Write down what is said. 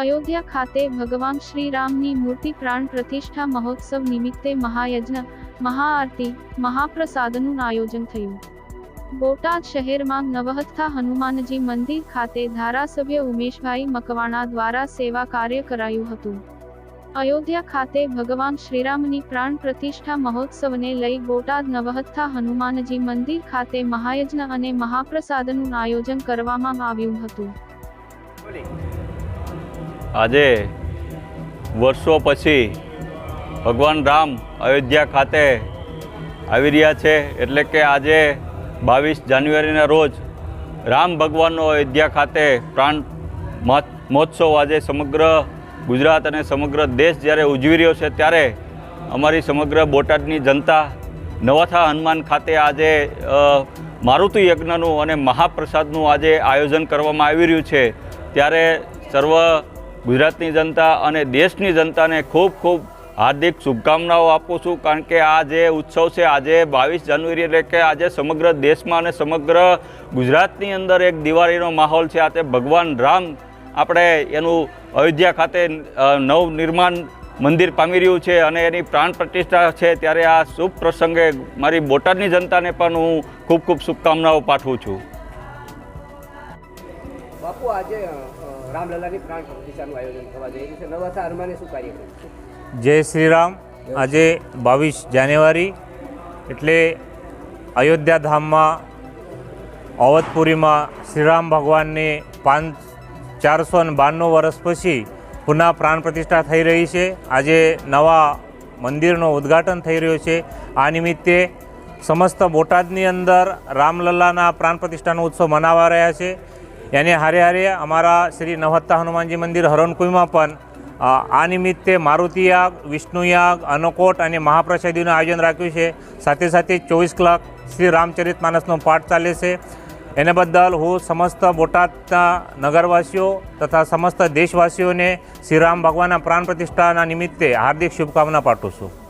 અયોધ્યા ખાતે ભગવાન શ્રીરામની મૂર્તિ પ્રાણ પ્રતિષ્ઠા મહોત્સવ નિમિત્તે મહાયજ્ઞ, મહાઆરતી, મહાપ્રસાદનું આયોજન થયું. બોટાદ શહેરમાં નવહથા હનુમાનજી મંદિર ખાતે ધારાસભ્ય ઉમેશભાઈ મકવાણા દ્વારા સેવા કાર્ય કરાયું હતું. અયોધ્યા ખાતે ભગવાન શ્રીરામની પ્રાણ પ્રતિષ્ઠા મહોત્સવને લઈ બોટાદ નવહથા હનુમાનજી મંદિર ખાતે મહાયજ્ઞ અને મહાપ્રસાદનું આયોજન કરવામાં આવ્યું હતું. આજે વર્ષો પછી ભગવાન રામ અયોધ્યા ખાતે આવી રહ્યા છે. એટલે કે આજે બાવીસ જાન્યુઆરીના રોજ રામ ભગવાનનો અયોધ્યા ખાતે પ્રાણ મહોત- મહોત્સવ આજે સમગ્ર ગુજરાત અને સમગ્ર દેશ જ્યારે ઉજવી રહ્યો છે ત્યારે અમારી સમગ્ર બોટાદની જનતા નવાથા હનુમાન ખાતે આજે મારુતિ યજ્ઞનું અને મહાપ્રસાદનું આજે આયોજન કરવામાં આવી રહ્યું છે. ત્યારે સર્વ ગુજરાતની જનતા અને દેશની જનતાને ખૂબ ખૂબ હાર્દિક શુભકામનાઓ આપું છું, કારણ કે આ જે ઉત્સવ છે. આજે બાવીસ જાન્યુઆરી એટલે કે આજે સમગ્ર દેશમાં અને સમગ્ર ગુજરાતની અંદર એક દિવાળીનો માહોલ છે. આજે ભગવાન રામ આપણે એનું અયોધ્યા ખાતે નવનિર્માણ મંદિર પામી રહ્યું છે અને એની પ્રાણ પ્રતિષ્ઠા છે. ત્યારે આ શુભ પ્રસંગે મારી બોટાદની જનતાને પણ હું ખૂબ ખૂબ શુભકામનાઓ પાઠવું છું. બાપુ આજે રામલલાની પ્રાણ પ્રતિષ્ઠાનું આયોજન થવા જઈ રહ્યું છે. નવાસા અરમાને શું કાર્યક્રમ જય શ્રી રામ આજે બાવીસ જાન્યુઆરી એટલે અયોધ્યા ધામમાં અવધપુરીમાં શ્રીરામ ભગવાનની પાંચ ચારસો ને બાણું વર્ષ પછી પુનઃ પ્રાણ પ્રતિષ્ઠા થઈ રહી છે. આજે નવા મંદિરનું ઉદ્ઘાટન થઈ રહ્યું છે. આ નિમિત્તે સમસ્ત બોટાદની અંદર રામલલ્લાના પ્રાણ પ્રતિષ્ઠાનો ઉત્સવ મનાવા રહ્યા છે. એને હારે હારે અમારા શ્રી નવહત્તા હનુમાનજી મંદિર હરણકુઈમાં પણ આ નિમિત્તે મારુતિ યાગ, વિષ્ણુ અને મહાપ્રસાદીનું આયોજન રાખ્યું છે. સાથે સાથે ચોવીસ કલાક શ્રી રામચરિત માનસનો પાઠ ચાલે છે. એને બદલ હું સમસ્ત બોટાદના નગરવાસીઓ તથા સમસ્ત દેશવાસીઓને શ્રી રામ ભગવાનના પ્રાણ પ્રતિષ્ઠાના નિમિત્તે હાર્દિક શુભકામના પાઠવું છું.